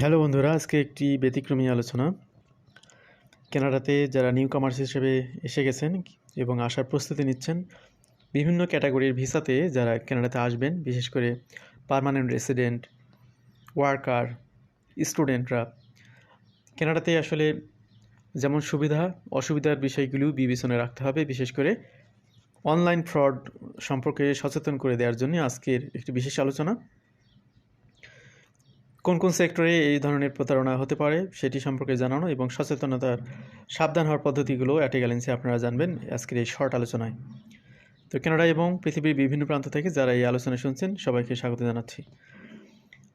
Hello বন্ধুরা, আজকে একটি ব্যতিক্রমী আলোচনা। কানাডাতে যারা নিউ কামার্স হিসেবে এসে গেছেন এবং আসার প্রস্তুতি নিচ্ছেন, বিভিন্ন ক্যাটাগরির ভিসাতে যারা কানাডাতে আসবেন, বিশেষ করে পার্মানেন্ট রেসিডেন্ট, ওয়ার্কার, স্টুডেন্টরা, কানাডাতে আসলে যেমন সুবিধা, অসুবিধার বিষয়গুলিও বিবেচনায় রাখতে হবে, বিশেষ করে অনলাইন ফ্রড সম্পর্কে সচেতন করে দেওয়ার জন্য আজকের একটি বিশেষ আলোচনা। কোন কোন সেক্টরে এই ধরনের প্রতারণা হতে পারে সেটি সম্পর্কে জানানো এবং সচেতনতার সাবধান হওয়ার পদ্ধতিগুলো অ্যাটে গ্যালেন্সে আপনারা জানবেন আজকের এই শর্ট আলোচনায়। তো কানাডা এবং পৃথিবীর বিভিন্ন প্রান্ত থেকে যারা এই আলোচনা শুনছেন, সবাইকে স্বাগত জানাচ্ছি।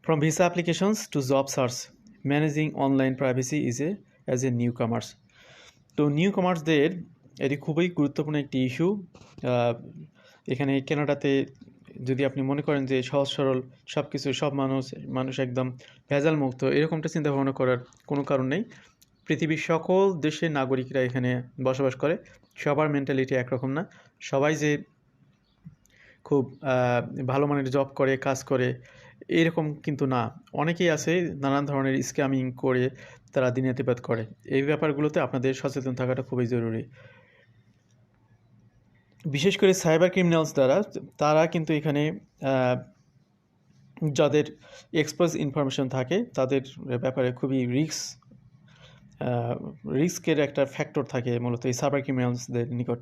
From visa applications to job search managing online privacy is a as a newcomers তো নিউ কমার্সদের এটি খুবই গুরুত্বপূর্ণ একটি ইস্যু এখানে কানাডাতে যদি আপনি মনে করেন যে সহজ, সরল সব কিছু সব মানুষ মানুষ একদম ভেজাল মুক্ত এরকমটা চিন্তা ভাবনা করার কোনো কারণ নেই। পৃথিবীর সকল দেশের নাগরিকরা এখানে বসবাস করে। সবার মেন্টালিটি একরকম না। সবাই যে খুব ভালো মানের জব করে, কাজ করে, এরকম কিন্তু না। অনেকেই আছে নানান ধরনের স্ক্যামিং করে তারা দিনাতিপাত করে। এই ব্যাপারগুলোতে আপনাদের সচেতন থাকাটা খুবই জরুরি। বিশেষ করে সাইবার ক্রিমিনালস দ্বারা তারা কিন্তু এখানে যাদের এক্সপোজ ইনফরমেশন থাকে, তাদের ব্যাপারে খুবই রিস্ক রিস্কের একটা ফ্যাক্টর থাকে মূলত এই সাইবার ক্রিমিনালসদের নিকট।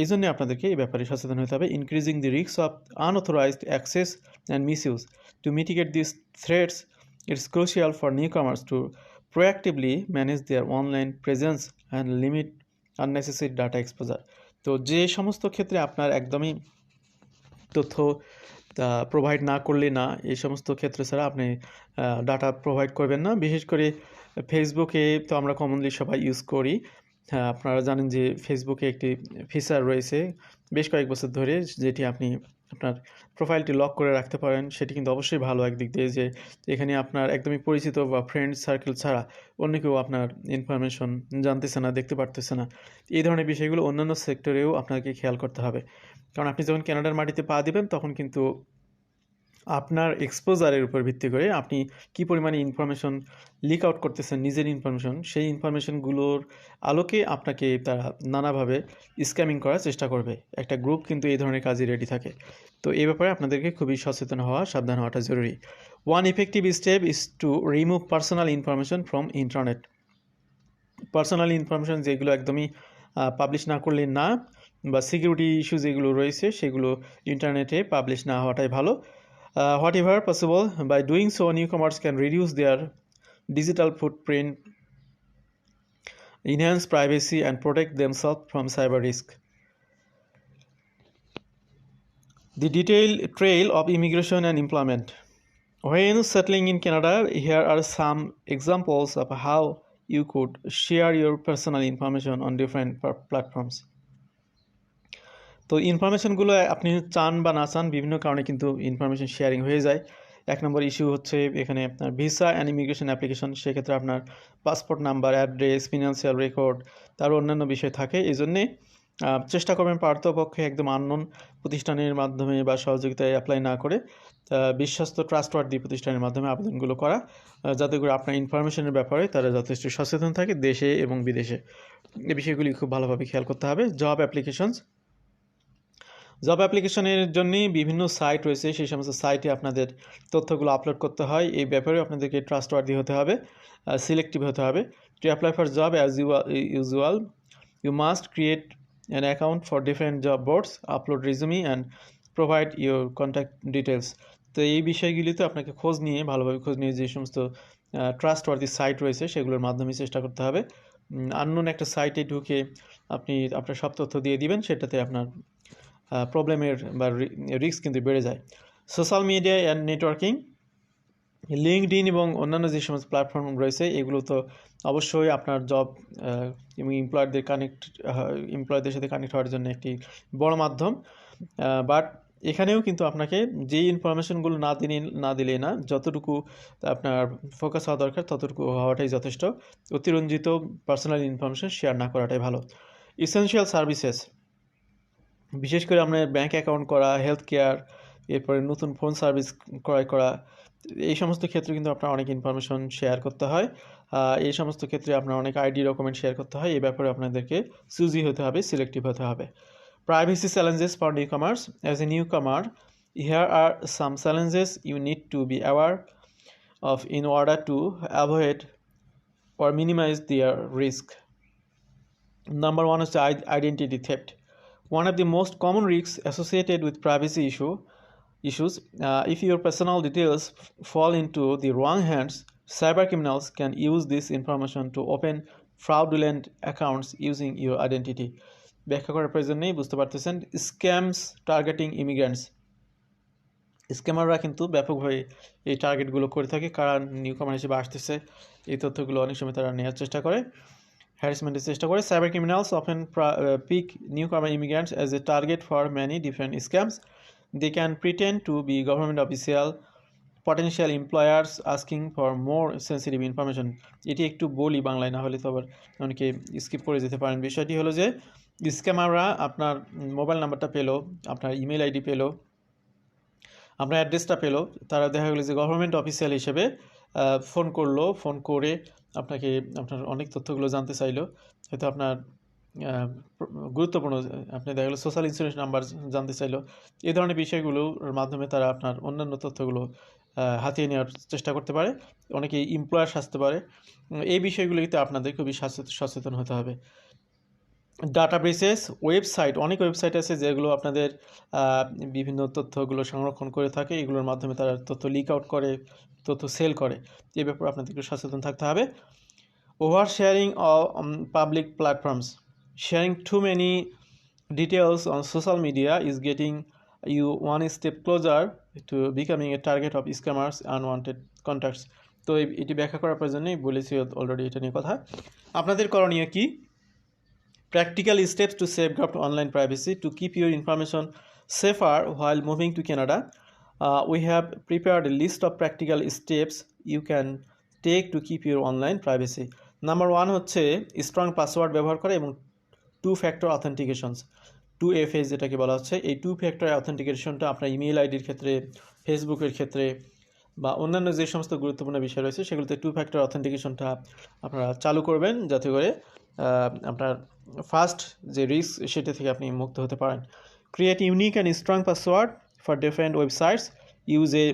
এই জন্যে আপনাদেরকে এই ব্যাপারে সচেতন হতে হবে। Increasing the risk of unauthorized access and misuse to mitigate this threats it's crucial for newcomers to proactively manage their online presence and limit unnecessary data exposure তো যে সমস্ত ক্ষেত্রে আপনার একদমই তথ্য প্রোভাইড না করলে না, এই সমস্ত ক্ষেত্রে ছাড়া আপনি ডাটা প্রোভাইড করবেন না। বিশেষ করে ফেসবুকে তো আমরা কমনলি সবাই ইউজ করি। হ্যাঁ আপনারা জানেন যে ফেসবুকে একটি ফিচার রয়েছে। বেশ কয়েক বছর ধরে যেটি আপনি আপনার প্রোফাইলটি লক করে রাখতে পারেন, সেটি কিন্তু অবশ্যই ভালো একদিক দিয়ে যে এখানে আপনার একদমই পরিচিত বা ফ্রেন্ড সার্কেল ছাড়া অন্য কেউ আপনার ইনফরমেশন জানতেছে না, দেখতে পারতেছে না। এই ধরনের বিষয়গুলো অন্যান্য সেক্টরেও আপনাকে খেয়াল করতে হবে। কারণ আপনি যখন ক্যানাডার মাটিতে পা দিবেন, তখন কিন্তু আপনার এক্সপোজারের উপর ভিত্তি করে আপনি কি পরিমাণে ইনফরমেশন লিক আউট করতেছেন, নিজের ইনফরমেশন সেই ইনফরমেশনগুলোর আলোকে আপনাকে তারা নানাভাবে স্ক্যামিং করার চেষ্টা করবে। একটা গ্রুপ কিন্তু এই ধরনের কাজে রেডি থাকে। তো এই ব্যাপারে আপনাদেরকে খুবই সচেতন হওয়া, সাবধান হওয়াটা জরুরি। One effective step is to remove personal information from internet personal information যেগুলো একদমই পাবলিশ না করলে না, বা সিকিউরিটি ইস্যু যেগুলো রয়েছে, সেগুলো ইন্টারনেটে পাবলিশ না হওয়াটাই ভালো। Uh, whatever possible. By doing so, newcomers can reduce their digital footprint, enhance privacy, and protect themselves from cyber risk. The detailed trail of immigration and employment. When settling in Canada, here are some examples of how you could share your personal information on different platforms. তো ইনফরমেশনগুলো আপনি চান বা না চান, বিভিন্ন কারণে কিন্তু ইনফরমেশন শেয়ারিং হয়ে যায়। এক নম্বর ইস্যু হচ্ছে এখানে আপনার ভিসা অ্যান্ড ইমিগ্রেশন অ্যাপ্লিকেশন সেক্ষেত্রে আপনার passport number address financial record তার অন্যান্য বিষয় থাকে। এই জন্যে চেষ্টা করবেন পার্থপক্ষে একদম আননোন প্রতিষ্ঠানের মাধ্যমে বা সহযোগিতায় অ্যাপ্লাই না করে বিশ্বস্ত ট্রাস্টওয়ার্দি প্রতিষ্ঠানের মাধ্যমে আবেদনগুলো করা যাতে করে আপনার ইনফরমেশনের ব্যাপারে তারা যথেষ্ট সচেতন থাকে দেশে এবং বিদেশে। এই বিষয়গুলি খুব ভালোভাবে খেয়াল করতে হবে। জব অ্যাপ্লিকেশনস জব অ্যাপ্লিকেশনের জন্যই বিভিন্ন সাইট রয়েছে, সেই সমস্ত সাইটে আপনাদের তথ্যগুলো আপলোড করতে হয়। এই ব্যাপারেও আপনাদেরকে ট্রাস্টওয়ার্দি হতে হবে সিলেক্টিভ হতে হবে। To apply for job as you usual you must create an account for different job boards upload resume and provide your contact details তো এই বিষয়গুলিতে আপনাকে খোঁজ নিয়ে, ভালোভাবে খোঁজ নিয়ে যে সমস্ত ট্রাস্টওয়ার্দি সাইট রয়েছে, সেগুলোর মাধ্যমে চেষ্টা করতে হবে। আননোন একটা সাইটে ঢুকে আপনি আপনার সব তথ্য দিয়ে দিবেন, সেটাতে আপনার প্রবলেমের বা রিস্ক কিন্তু বেড়ে যায়। Social media and networking LinkedIn এবং অন্যান্য যে সমস্ত প্ল্যাটফর্ম রয়েছে, এগুলো তো অবশ্যই আপনার জব এবং এমপ্লয়ারদের কানেক্ট এমপ্লয়ারদের সাথে কানেক্ট হওয়ার জন্য একটি বড় মাধ্যম। বাট এখানেও কিন্তু আপনাকে যে ইনফরমেশনগুলো না দিলে না দিলে না, যতটুকু আপনার ফোকাস হওয়া দরকার, ততটুকু হওয়াটাই যথেষ্ট। অতিরঞ্জিত পার্সোনাল ইনফরমেশন শেয়ার না করাটাই ভালো। ইসেনশিয়াল সার্ভিসেস বিশেষ করে আপনার ব্যাঙ্ক অ্যাকাউন্ট করা হেলথ কেয়ার এরপরে নতুন ফোন সার্ভিস ক্রয় করা, এই সমস্ত ক্ষেত্রে কিন্তু আপনার অনেক ইনফরমেশন শেয়ার করতে হয় এই সমস্ত ক্ষেত্রে আপনার অনেক আইডি ডকুমেন্ট শেয়ার করতে হয় এই ব্যাপারে আপনাদেরকে চুজি হতে হবে সিলেক্টিভ হতে হবে privacy challenges for newcomers as a newcomer here are some challenges you need to be aware order to avoid or minimize their risk. Number one is the i- identity theft. One of the most common risks associated with privacy issue issues. uh, if your personal details fall into the wrong hands, cyber criminals can use this information to open fraudulent accounts using your identity. ব্যাখ্যা করার প্রয়োজন নেই বুঝতে পারতেছেন scams targeting immigrants স্ক্যামাররা কিন্তু ব্যাপকভাবে এই টার্গেটগুলো করে থাকে কারা নিউ কামার হিসেবে আসতেছে এই তথ্যগুলো অনেক সময় তারা নেওয়ার চেষ্টা করে হ্যারাসমেন্টের চেষ্টা করে। Cyber criminals often pick newcomer immigrants as a target for many different scams they can pretend to be government official potential employers asking for more sensitive information এটি একটু বলি বাংলায়, না হলে তো আবার অনেকে স্কিপ করে যেতে পারেন। বিষয়টি হলো যে স্ক্যামাররা আপনার মোবাইল নাম্বারটা পেল, আপনার ইমেল আইডি পেল, আপনার অ্যাড্রেসটা পেল, তারা দেখা গেলো যে গভর্নমেন্ট অফিসিয়াল হিসেবে ফোন করল ফোন করে আপনাকে, আপনার অনেক তথ্যগুলো জানতে চাইলো। হয়তো আপনার গুরুত্বপূর্ণ, আপনি দেখা গেলো সোশ্যাল ইন্স্যুরেন্স নাম্বার জানতে চাইলো। এই ধরনের বিষয়গুলোর মাধ্যমে তারা আপনার অন্যান্য তথ্যগুলো হাতিয়ে নেওয়ার চেষ্টা করতে পারে। অনেকে এমপ্লয়ার আসতে পারে। এই বিষয়গুলিতে আপনাদের খুবই সচেতন হতে হবে। ডাটাবেসেস, ওয়েবসাইট, অনেক ওয়েবসাইট আছে যেগুলো আপনাদের বিভিন্ন তথ্যগুলো সংরক্ষণ করে থাকে। এগুলোর মাধ্যমে তারা তথ্য লিক আউট করে, তথ্য সেল করে। এ ব্যাপারে আপনাদেরকে সচেতন থাকতে হবে। Over sharing public platforms sharing too many details on social media is getting you one step closer to becoming a target of scammers unwanted contacts তো এটি ব্যাখ্যা করার প্রয়োজনেই বলেছি অলরেডি এটা নিয়ে কথা। আপনাদের করণীয় কি? Practical steps to safeguard online privacy to keep your information safer while moving to Canada. Uh, we have prepared a list of practical steps you can take to keep your online privacy. Number one হচ্ছে strong password ব্যবহার করা এবং two factor authentications two F S যেটাকে বলা হচ্ছে এই two factor অথেন্টিকেশনটা আপনার email আইডির ক্ষেত্রে ফেসবুকের ক্ষেত্রে বা অন্যান্য যে সমস্ত গুরুত্বপূর্ণ বিষয় রয়েছে সেগুলোতে টু ফ্যাক্টর অথেন্টিকেশনটা আপনারা চালু করবেন যাতে করে আপনার ফার্স্ট যে রিস্ক সেটা থেকে আপনি মুক্ত হতে পারেন। Create unique and strong password for different websites use a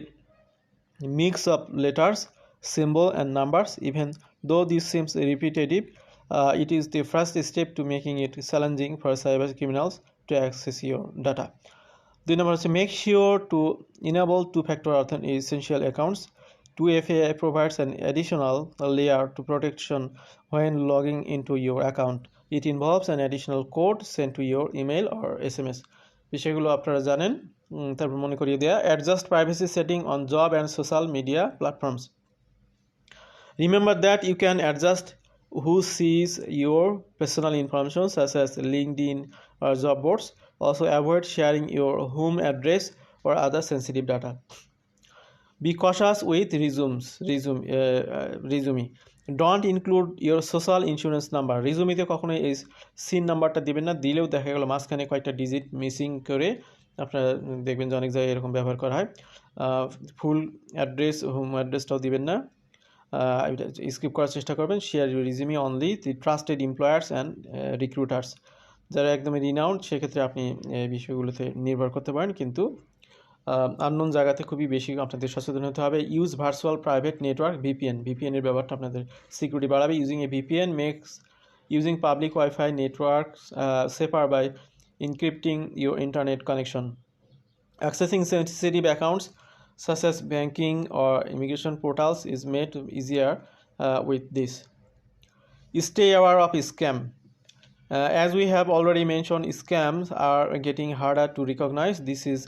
mix of letters symbol and numbers even though this seems repetitive it is the first step to making it challenging for cyber criminals to access your data দুই নম্বর হচ্ছে make sure to enable two factor অর্থ essential accounts 2FA provides an additional layer to protection when logging into your account. It involves an additional code sent to your email or SMS. বিষয়গুলো আপনারা জানেন উম, তারপর মনে করিয়ে দেওয়া adjust privacy setting on job and social media platforms Remember that you can adjust who sees your personal information such as LinkedIn or job boards. Also avoid sharing your home address or other sensitive data. Cautious with resumes, resume, uh, uh, resume. Don't include your social insurance রিজুমিতে কখনো এই scene নাম্বারটা দিবেন না। দিলেও দেখা গেল মাঝখানে কয়েকটা ডিজিট মিসিং করে আপনারা দেখবেন যে অনেক জায়গায় এরকম ব্যবহার করা হয়। ফুল অ্যাড্রেস হোম অ্যাড্রেসটাও দিবেন না। স্কিপ করার চেষ্টা করবেন। Share your resume only the trusted employers and recruiters যারা একদমই রিনাউন্ড সেক্ষেত্রে আপনি এই বিষয়গুলোতে নির্ভর করতে পারেন। কিন্তু আনন জায়গাতে খুবই বেশি আপনাদের সচেতন হতে হবে। Use virtual private network VPN এর ব্যাপারটা আপনাদের সিকিউরিটি বাড়াবে। Using a VPN makes using public wifi network safer by encrypting your internet connection accessing sensitive accounts such as banking or immigration portals is made easier with this stay aware of scam as we have already mention scams are getting harder to recognize this is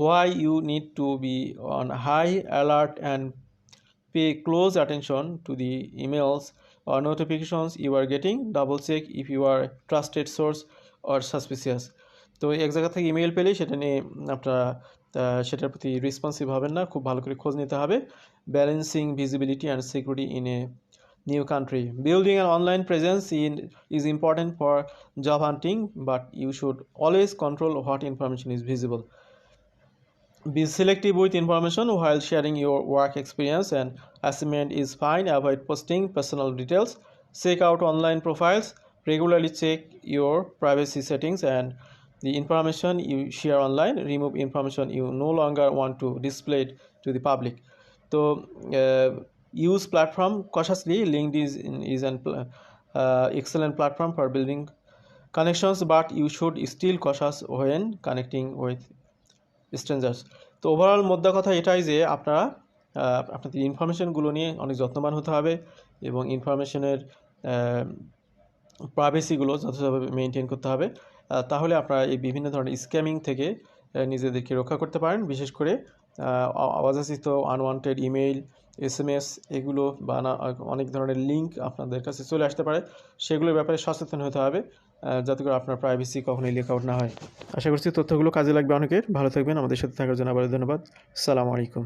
why you need to be on high alert and pay close attention to the emails or notifications you are getting double check if you are trusted source or suspicious তো এক জায়গা থেকে email পেলেই সেটা নিয়ে আপনারা সেটার প্রতি রেসপন্সিভ হবেন না খুব ভালো করে খোঁজ নিতে হবে balancing visibility and security in a new country. Building an online presence in, is important for job hunting, but you should always control what information is visible. Be selective with information while sharing your work experience and assignment is fine. Avoid posting personal details. Check out online profiles. Regularly check your privacy settings and the information you share online. Remove information you no longer want to display to the public. So uh, use platform cautiously. LinkedIn is an uh, excellent platform for building connections, but you should still cautious when connecting with strangers তো overall মোদ্দা কথা এটাই যে আপনারা আপনাদের ইনফরমেশনগুলো নিয়ে অনেক যত্নবান হতে হবে এবং ইনফরমেশনের প্রাইভেসিগুলো যথাযথভাবে মেনটেন করতে হবে। তাহলে আপনারা এই বিভিন্ন ধরনের স্ক্যামিং থেকে নিজেদেরকে রক্ষা করতে পারেন। বিশেষ করে অযাচিত unwanted email S M S এগুলো বা অনেক ধরনের লিঙ্ক আপনাদের কাছে চলে আসতে পারে। সেগুলোর ব্যাপারে সচেতন হতে হবে। যাতে করে আপনার প্রাইভেসি কখনোই লেখ আউট না হয়। আশা করছি তথ্যগুলো কাজে লাগবে অনেকের। ভালো থাকবেন। আমাদের সাথে থাকার জন্য আবার ধন্যবাদ। সালাম আলাইকুম।